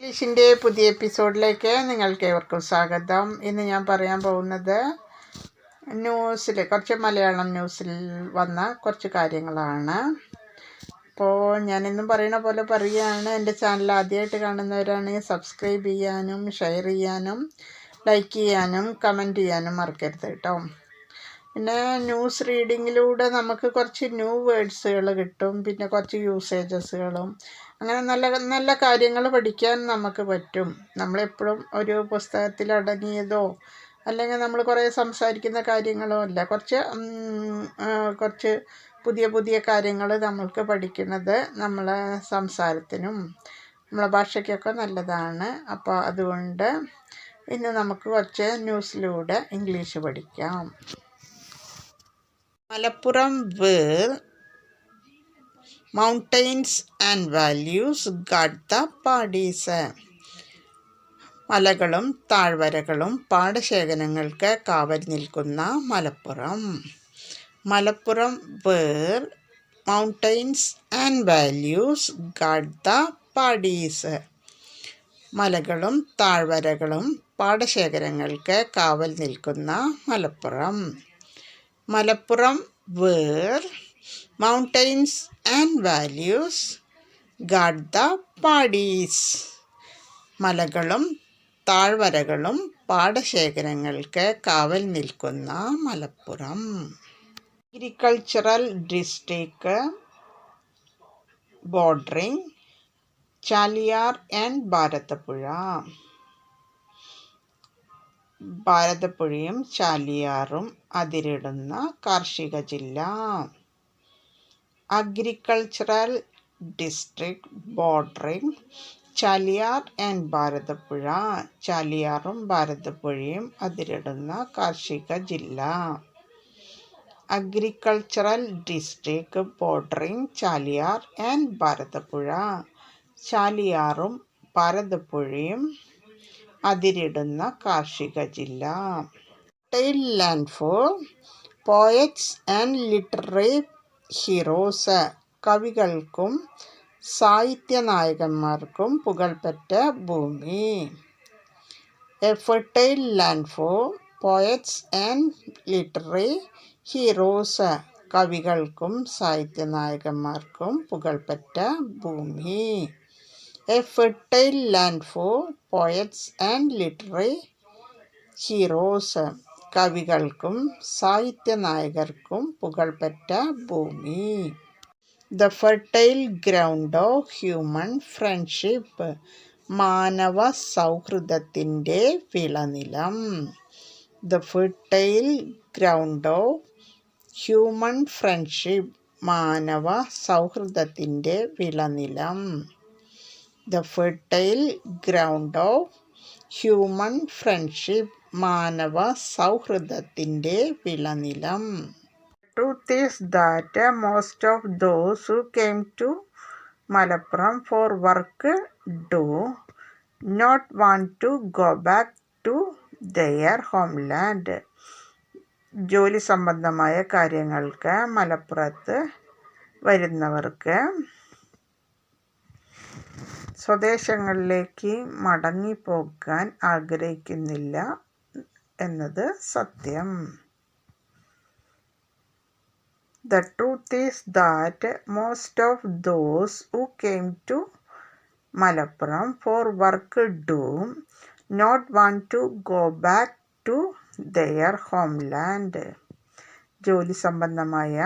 ഇംഗ്ലീഷിന്റെ പുതിയ എപ്പിസോഡിലേക്ക് നിങ്ങൾക്ക് ഏവർക്കും സ്വാഗതം. ഇന്ന് ഞാൻ പറയാൻ പോകുന്നത് ന്യൂസിൽ കുറച്ച് മലയാളം ന്യൂസിൽ വന്ന കുറച്ച് കാര്യങ്ങളാണ്. അപ്പോൾ ഞാനിന്നും പറയുന്ന പോലെ പറയുകയാണ് എന്റെ ചാനൽ ആദ്യമായിട്ട് കാണുന്നവരാണെങ്കിൽ സബ്സ്ക്രൈബ് ചെയ്യാനും ഷെയർ ചെയ്യാനും ലൈക്ക് ചെയ്യാനും കമന്റ് ചെയ്യാനും മറക്കരുത് കേട്ടോ. പിന്നെ ന്യൂസ് റീഡിങ്ങിലൂടെ നമുക്ക് കുറച്ച് ന്യൂ വേഡ്സുകൾ കിട്ടും പിന്നെ കുറച്ച് യൂസേജസുകളും അങ്ങനെ നല്ല നല്ല കാര്യങ്ങൾ പഠിക്കാൻ നമുക്ക് പറ്റും. നമ്മളെപ്പോഴും ഒരു പുസ്തകത്തിൽ അടങ്ങിയതോ അല്ലെങ്കിൽ നമ്മൾ കുറേ സംസാരിക്കുന്ന കാര്യങ്ങളോ അല്ല. കുറച്ച് കുറച്ച് പുതിയ പുതിയ കാര്യങ്ങൾ നമ്മൾക്ക് പഠിക്കുന്നത് നമ്മളെ സംസാരത്തിനും നമ്മളെ ഭാഷയ്ക്കൊക്കെ നല്ലതാണ്. അപ്പോൾ അതുകൊണ്ട് ഇന്ന് നമുക്ക് കുറച്ച് ന്യൂസിലൂടെ ഇംഗ്ലീഷ് പഠിക്കാം. Malappuram where mountains and valleys guard paddies മലകളും താഴ്വരകളും പാടശേഖരങ്ങൾക്ക് കാവൽ നിൽക്കുന്ന Malappuram. Malappuram where mountains and valleys guard paddies മലകളും താഴ്വരകളും പാടശേഖരങ്ങൾക്ക് കാവൽ നിൽക്കുന്ന Malappuram. Malappuram where mountains and valleys guard the paddies മലകളും താഴ്വരകളും പാടശേഖരങ്ങൾക്ക് കാവൽ നിൽക്കുന്ന Malappuram. Agricultural district bordering Chaliyar and Bharathapuzha. ഭാരതപ്പുഴയും ചാലിയാറും അതിരിടുന്ന കാർഷിക ജില്ല. Agricultural district bordering Chaliyar and Bharathapuzha. ചാലിയാറും ഭാരതപ്പുഴയും അതിരിടുന്ന കാർഷിക ജില്ല. Agricultural district bordering Chaliyar and Bharathapuzha. ചാലിയാറും ഭാരതപ്പുഴയും അതിരിടുന്ന കാർഷിക ജില്ല. Tile land for poets and literary heroes കവികൾക്കും സാഹിത്യ നായകന്മാർക്കും പുകൾപ്പെട്ട ഭൂമി. A fertile land for poets and literary heroes കവികൾക്കും സാഹിത്യ നായകന്മാർക്കും പുകൾപ്പെട്ട ഭൂമി. A fertile land for poets and literary heroes കവികൾക്കും സാഹിത്യ നായകർക്കും പുകൾപ്പെട്ട ഭൂമി. The fertile ground of human friendship മാനവ സൗഹൃദത്തിന്റെ വിളനിലം. The fertile ground of human friendship മാനവ സൗഹൃദത്തിന്റെ വിളനിലം. The fertile ground of human friendship മാനവ സൗഹൃദത്തിന്റെ വിളനിലം. Truth is that most of those who came to Malappuram for work do not want to go back to their homeland ജോലി സംബന്ധമായ കാര്യങ്ങൾക്ക് മലപ്പുറത്ത് വരുന്നവർക്ക് സ്വദേശങ്ങളിലേക്ക് മടങ്ങിപ്പോകാൻ ആഗ്രഹിക്കുന്നില്ല. എന്നത് സത്യം. The truth is that most of those who came to Malappuram for work do not want to go back to their homeland ജോലി സംബന്ധമായ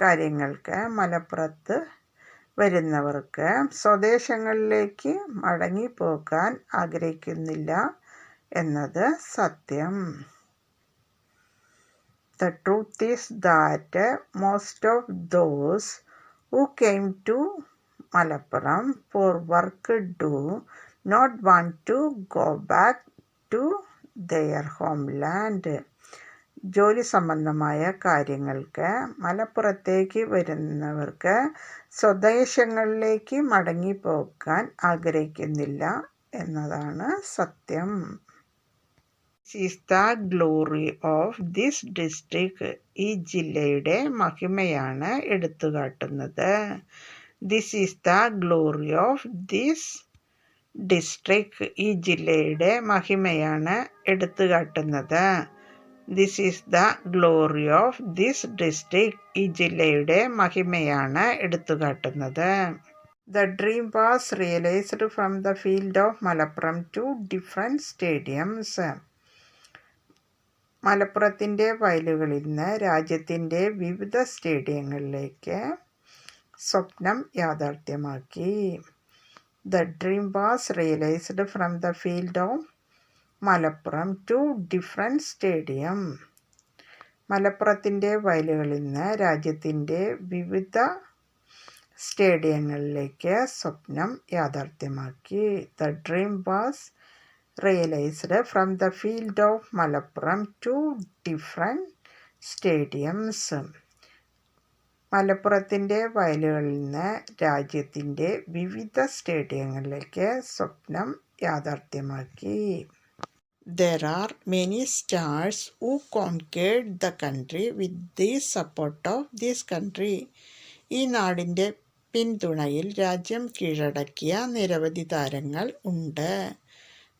കാര്യങ്ങൾക്ക് മലപ്പുറത്ത് വരുന്നവർക്ക് സ്വദേശങ്ങളിലേക്ക് മടങ്ങിപ്പോകാൻ ആഗ്രഹിക്കുന്നില്ല. എന്നത് സത്യം. The truth is that most of those who came to Malappuram for work do not want to go back to their homeland ജോലി സംബന്ധമായ കാര്യങ്ങൾക്ക് മലപ്പുറത്തേക്ക് വരുന്നവർക്ക് സ്വദേശങ്ങളിലേക്ക് മടങ്ങിപ്പോകാൻ ആഗ്രഹിക്കുന്നില്ല എന്നതാണ് സത്യം. Is the glory of this district ഈ ജില്ലയുടെ മഹിമയാണ് എടുത്തുകാട്ടുന്നത്. This is the glory of this district ഈ ജില്ലയുടെ മഹിമയാണ് എടുത്തുകാട്ടുന്നത്. This is the glory of this district ഈ ജില്ലയുടെ മഹിമയാണ് എടുത്തുകാട്ടുന്നത്. The dream was realised from the field of Malappuram to different stadiums മലപ്പുറത്തിന്റെ വയലുകളിൽ നിന്ന് രാജ്യത്തിന്റെ വിവിധ സ്റ്റേഡിയങ്ങളിലേക്ക് സ്വപ്നം യാഥാർത്ഥ്യമാക്കി. The dream was realised from the field of Malappuram to different stadium മലപ്പുറത്തിന്റെ വയലുകളിൽ നിന്ന് രാജ്യത്തിന്റെ വിവിധ സ്റ്റേഡിയങ്ങളിലേക്ക് സ്വപ്നം യാഥാർത്ഥ്യമാക്കി. The dream was realised from the field of Malappuram to different stadiums മലപ്പുറത്തിന്റെ വയലുകളിൽ നിന്ന് രാജ്യത്തിന്റെ വിവിധ സ്റ്റേഡിയങ്ങളിലേക്ക് സ്വപ്നം യാഥാർത്ഥ്യമാക്കി. There are many stars who conquered the country with the support of this country. ഈ നാടിന്റെ പിന്തുണയിൽ രാജ്യം കീഴടക്കിയ നിരവധി താരങ്ങൾ ഉണ്ട്.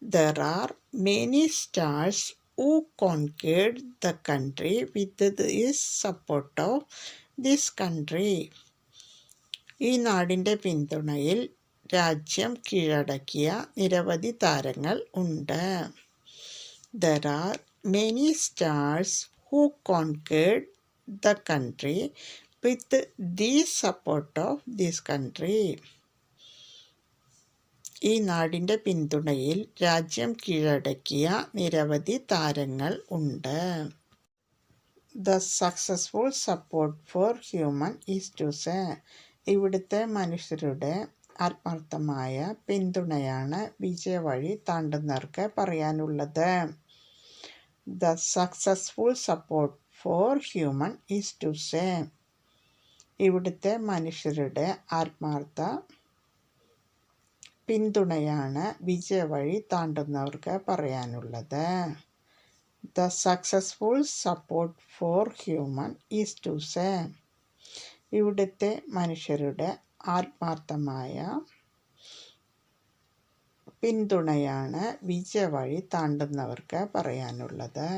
There are many stars who conquered the country with this support of this country ഈ നാടിന്റെ പിന്തുണയിൽ രാജ്യം കീഴടക്കിയ നിരവധി താരങ്ങൾ ഉണ്ട്. There are many stars who conquered the country with the support of this country ഈ നാടിന്റെ പിന്തുണയിൽ രാജ്യം കീഴടക്കിയ നിരവധി താരങ്ങൾ ഉണ്ട്. The successful support for human is to say ഇവിടുത്തെ മനുഷ്യരുടെ ആത്മാർത്ഥമായ പിന്തുണയാണ് വിജയവഴി താണ്ടുന്നവർക്ക് പറയാനുള്ളത്. The successful support for human is to say ഇവിടുത്തെ മനുഷ്യരുടെ ആത്മാർത്ഥ പിന്തുണയാണ് വിജയവഴി താണ്ടുന്നവർക്ക് പറയാനുള്ളത്. The successful support for human is to say ഇവിടുത്തെ മനുഷ്യരുടെ ആത്മാർത്ഥമായ പിന്തുണയാണ് വിജയവഴി താണ്ടുന്നവർക്ക് പറയാനുള്ളത്.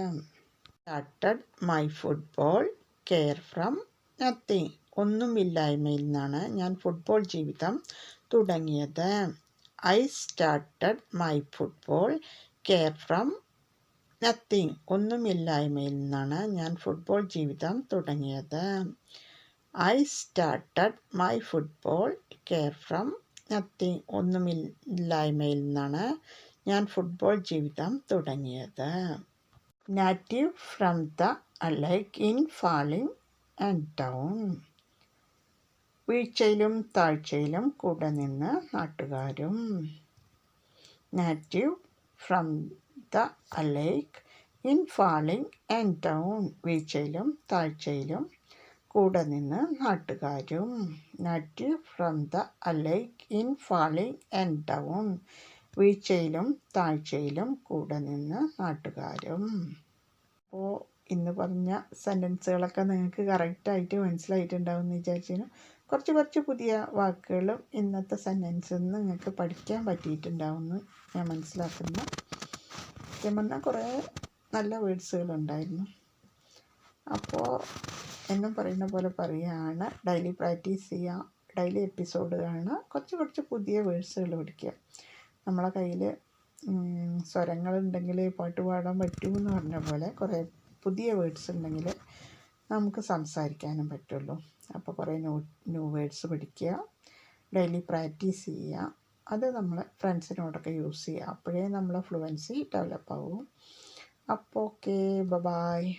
Started my football career from nothing ഒന്നുമില്ലായ്മയിൽ നിന്നാണ് ഞാൻ ഫുട്ബോൾ ജീവിതം തുടങ്ങിയത്. I started my football career from nothing ഒന്നുമില്ലായ്മയിൽ നിന്നാണ് ഞാൻ ഫുട്ബോൾ ജീവിതം തുടങ്ങിയത്. I started my football career from nothing ഒന്നുമില്ലായ്മയിൽ നിന്നാണ് ഞാൻ ഫുട്ബോൾ ജീവിതം തുടങ്ങിയത്. Native from the like in falling and down വീഴ്ചയിലും താഴ്ചയിലും കൂടെ നിന്ന് നാട്ടുകാരും native from the alike in falling and down വീഴ്ചയിലും താഴ്ചയിലും കൂടെ നിന്ന് നാട്ടുകാരും native from the alike in falling and down വീഴ്ചയിലും താഴ്ചയിലും കൂടെ നിന്ന് നാട്ടുകാരും. അപ്പോൾ ഇന്ന് പറഞ്ഞ സെന്റൻസുകളൊക്കെ നിങ്ങൾക്ക് കറക്റ്റായിട്ട് മനസ്സിലായിട്ടുണ്ടാവും എന്ന് വിചാരിച്ചു കുറച്ച് കുറച്ച് പുതിയ വാക്കുകളും ഇന്നത്തെ സെന്റൻസിൽ നിന്ന് നിങ്ങൾക്ക് പഠിക്കാൻ പറ്റിയിട്ടുണ്ടാവുമെന്ന് ഞാൻ മനസ്സിലാക്കുന്നു. സത്യം പറഞ്ഞാൽ കുറേ നല്ല വേർഡ്സുകളുണ്ടായിരുന്നു അപ്പോൾ എന്നും പറയുന്ന പോലെ പറയുകയാണ് ഡെയിലി പ്രാക്ടീസ് ചെയ്യുക ഡെയിലി എപ്പിസോഡ് കാണുക കുറച്ച് കുറച്ച് പുതിയ വേർഡ്സുകൾ പഠിക്കുക. നമ്മളെ കയ്യിൽ സ്വരങ്ങളുണ്ടെങ്കിൽ പാട്ട് പാടാൻ പറ്റുമെന്ന് പറഞ്ഞ പോലെ കുറേ പുതിയ വേർഡ്സ് ഉണ്ടെങ്കിൽ നമുക്ക് സംസാരിക്കാനും പറ്റുള്ളൂ. അപ്പോൾ കുറേ ന്യൂ ന്യൂ വേർഡ്സ് പഠിക്കുക ഡെയിലി പ്രാക്ടീസ് ചെയ്യുക. അത് നമ്മൾ ഫ്രണ്ട്സിനോടൊക്കെ യൂസ് ചെയ്യുക. അപ്പോഴേ നമ്മൾ ഫ്ലുവൻസി ഡെവലപ്പ് ആവും അപ്പോൾ ഓക്കെ ബ ബായ്